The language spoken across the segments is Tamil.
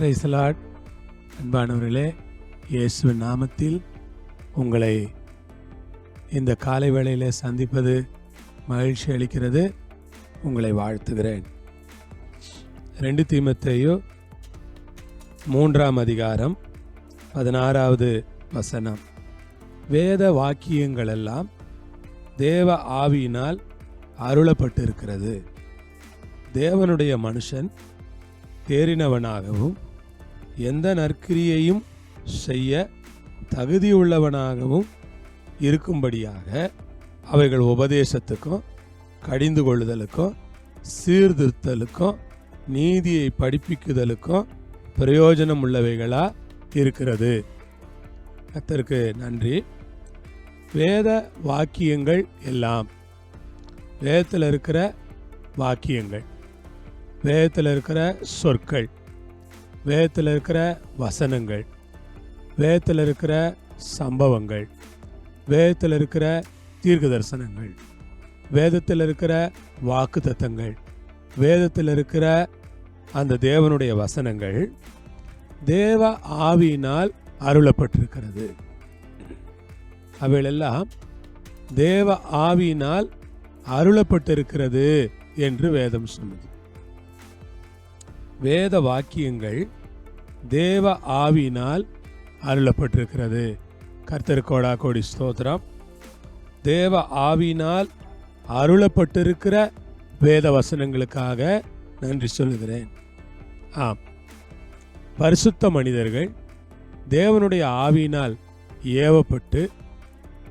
பிரைசலாட் அன்பானவர்களே இயேசுவின் நாமத்தில் உங்களை இந்த காலை வேளையில் சந்திப்பது மகிழ்ச்சி அளிக்கிறது. உங்களை வாழ்த்துகிறேன். ரெண்டு தீமத்தையோ மூன்றாம் அதிகாரம் பதினாறாவது வசனம். வேத வாக்கியங்களெல்லாம் தேவ ஆவியினால் அருளப்பட்டிருக்கிறது. தேவனுடைய மனுஷன் தேறினவனாகவும் எந்த நற்கிரியையும் செய்ய தகுதியுள்ளவனாகவும் இருக்கும்படியாக அவைகள் உபதேசத்துக்கும் கடிந்து கொள்ளுதலுக்கும் சீர்திருத்தலுக்கும் நீதியை படிப்பிக்குதலுக்கும் பிரயோஜனம் உள்ளவைகளாக இருக்கிறது. கர்த்தருக்கு நன்றி. வேத வாக்கியங்கள் எல்லாம். வேதத்தில் இருக்கிற வாக்கியங்கள். வேதத்தில் இருக்கிற சொற்கள். வேதத்தில் இருக்கிற வசனங்கள் வேதத்தில் இருக்கிற சம்பவங்கள் வேதத்தில் இருக்கிற தீர்க்க தரிசனங்கள் வேதத்தில் இருக்கிற வாக்கு தத்தங்கள் வேதத்தில் இருக்கிற அந்த தேவனுடைய வசனங்கள் தேவ ஆவியினால் அருளப்பட்டிருக்கிறது. அவைகளெல்லாம் தேவ ஆவியினால் அருளப்பட்டிருக்கிறது என்று வேதம் சொன்னது வேத வாக்கியங்கள் தேவ ஆவியினால் அருளப்பட்டிருக்கிறது. கர்த்தருக்கோடா கோடி ஸ்தோத்திரம். தேவ ஆவியினால் அருளப்பட்டிருக்கிற வேத வசனங்களுக்காக நன்றி சொல்லுகிறேன். ஆம். பரிசுத்த மனிதர்கள் தேவனுடைய ஆவியினால் ஏவப்பட்டு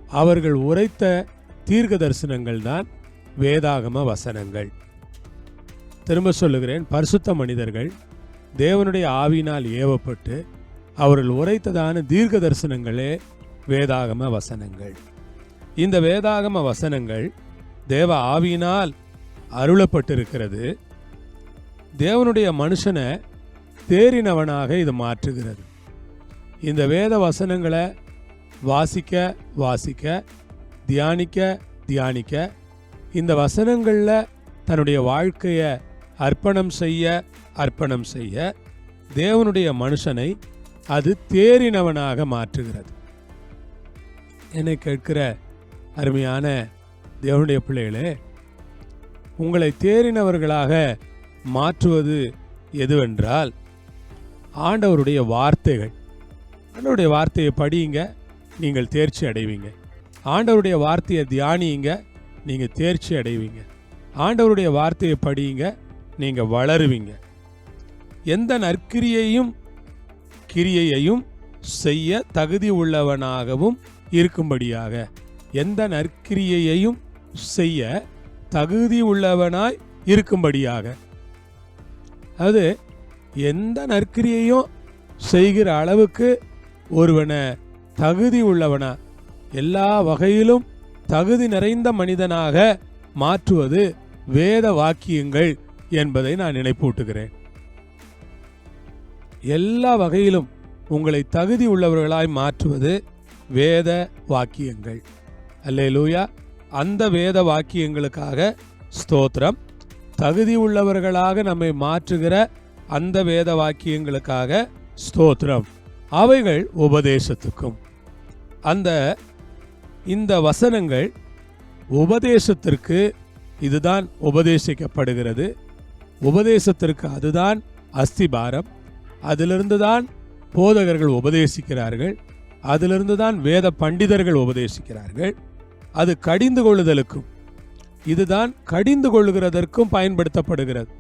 அவர்கள் உரைத்த தீர்க்க தரிசனங்கள் தான் வேதாகம வசனங்கள். திரும்ப சொல்லுகிறேன். பரிசுத்த மனிதர்கள் தேவனுடைய ஆவியினால் ஏவப்பட்டு அவர்கள் உரைத்ததான தீர்க்க தரிசனங்களே வேதாகம வசனங்கள். இந்த வேதாகம வசனங்கள் தேவ ஆவியினால் அருளப்பட்டிருக்கிறது. தேவனுடைய மனுஷனை தேறினவனாக இது மாற்றுகிறது. இந்த வேத வசனங்களை வாசிக்க வாசிக்க தியானிக்க தியானிக்க இந்த வசனங்களில் தன்னுடைய வாழ்க்கையை அர்ப்பணம் செய்ய அர்ப்பணம் செய்ய தேவனுடைய மனுஷனை அது தேறினவனாக மாற்றுகிறது. என்னை கேட்கிற அருமையான தேவனுடைய பிள்ளைகளே உங்களை தேறினவர்களாக மாற்றுவது எதுவென்றால் ஆண்டவருடைய வார்த்தைகள். ஆண்டவருடைய வார்த்தையை படியுங்க நீங்கள் தேர்ச்சி அடைவீங்க. ஆண்டவருடைய வார்த்தையை தியானியுங்க நீங்கள் தேர்ச்சி அடைவீங்க. ஆண்டவருடைய வார்த்தையை படியுங்க நீங்கள் வளருவீங்க. எந்த நற்கிரியையும் கிரியையையும் செய்ய தகுதி உள்ளவனாகவும் இருக்கும்படியாக எந்த நற்கிரியையையும் செய்ய தகுதி உள்ளவனாய் இருக்கும்படியாக. அது எந்த நற்கிரியையும் செய்கிற அளவுக்கு ஒருவனை தகுதி உள்ளவனா எல்லா வகையிலும் தகுதி நிறைந்த மனிதனாக மாற்றுவது வேத வாக்கியங்கள். என்பதை நான் நினைப்பூட்டுகிறேன். எல்லா வகையிலும் உங்களை தகுதி உள்ளவர்களாய் மாற்றுவது வேத வாக்கியங்கள். அல்லேலூயா. அந்த வேத வாக்கியங்களுக்காக ஸ்தோத்திரம். தகுதி உள்ளவர்களாக நம்மை மாற்றுகிற அந்த வேத வாக்கியங்களுக்காக ஸ்தோத்திரம். அவைகள் உபதேசத்துக்கும். அந்த இந்த வசனங்கள் உபதேசத்திற்கு இதுதான் உபதேசிக்கப்படுகிறது. உபதேசத்திற்கு அதுதான் அஸ்திபாரம். அதிலிருந்து தான் போதகர்கள் உபதேசிக்கிறார்கள். அதிலிருந்து தான் வேத பண்டிதர்கள் உபதேசிக்கிறார்கள். அது கடிந்து கொள்ளுதலுக்கும் இதுதான் கடிந்து கொள்ளுகிறதற்கும் பயன்படுத்தப்படுகிறது.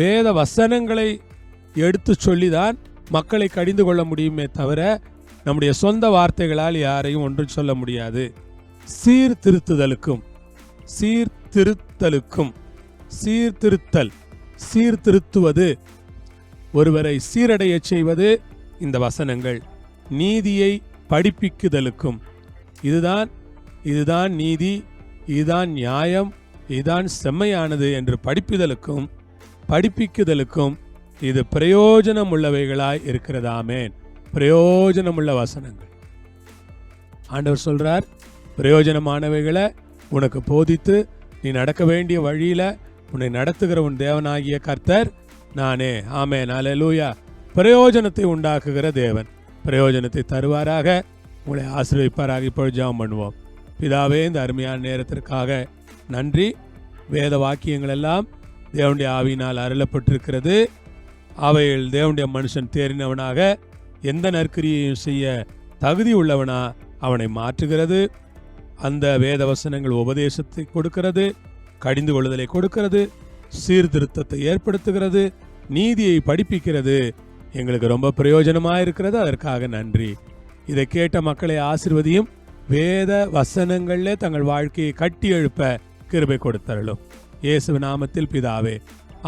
வேத வசனங்களை எடுத்து சொல்லிதான் மக்களை கடிந்து கொள்ள முடியுமே தவிர நம்முடைய சொந்த வார்த்தைகளால் யாரையும் ஒன்றும் சொல்ல முடியாது. சீர்திருத்துதலுக்கும் சீர்திருத்தலுக்கும் சீர்திருத்தல். சீர்திருத்துவது. ஒருவரை சீரடையச் செய்வது இந்த வசனங்கள். நீதியை படிப்பிக்குதலுக்கும். இதுதான் இதுதான் நீதி இதுதான் நியாயம் இதுதான் செம்மையானது என்று படிப்புதலுக்கும் படிப்பிக்குதலுக்கும் இது பிரயோஜனம் உள்ளவைகளாய் இருக்கிறதாமேன். பிரயோஜனமுள்ள வசனங்கள். ஆண்டவர் சொல்றார் பிரயோஜனமானவைகளை உனக்கு போதித்து நீ நடக்க வேண்டிய வழியில உன்னை நடத்துகிற உன் தேவனாகிய கர்த்தர் நானே. ஆமே நாலே லூயா பிரயோஜனத்தை உண்டாக்குகிற தேவன். பிரயோஜனத்தை தருவாராக. உங்களை ஆசிர்விப்பாராக இப்பொழுது ஜாம் பண்ணுவோம். பிதாவே இந்த அருமையான நேரத்திற்காக நன்றி. வேத வாக்கியங்கள் எல்லாம் தேவனுடைய ஆவியினால் அருளப்பட்டிருக்கிறது. அவையில் தேவனுடைய மனுஷன் தேறினவனாக எந்த நற்கிரியையும் செய்ய தகுதி உள்ளவனா அவனை மாற்றுகிறது. அந்த வேத வசனங்கள் உபதேசத்தை கொடுக்கிறது. கடிந்து கொள்ளுதலை கொடுக்கிறது சீர்திருத்தத்தை ஏற்படுத்துகிறது நீதியை படிப்பிக்கிறது. எங்களுக்கு ரொம்ப பிரயோஜனமாக இருக்கிறது அதற்காக நன்றி. இதை கேட்ட மக்களை ஆசிர்வதியும் வேத வசனங்களிலே தங்கள் வாழ்க்கையை கட்டி எழுப்ப கிருபை கொடுத்தரலும் இயேசு நாமத்தில் பிதாவே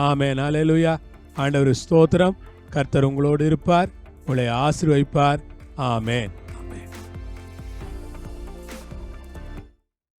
ஆமே அல்லேலூயா ஆண்டவர் ஸ்தோத்திரம். கர்த்தர் உங்களோடு இருப்பார் உங்களை ஆசிர்வதிப்பார் ஆமேன்.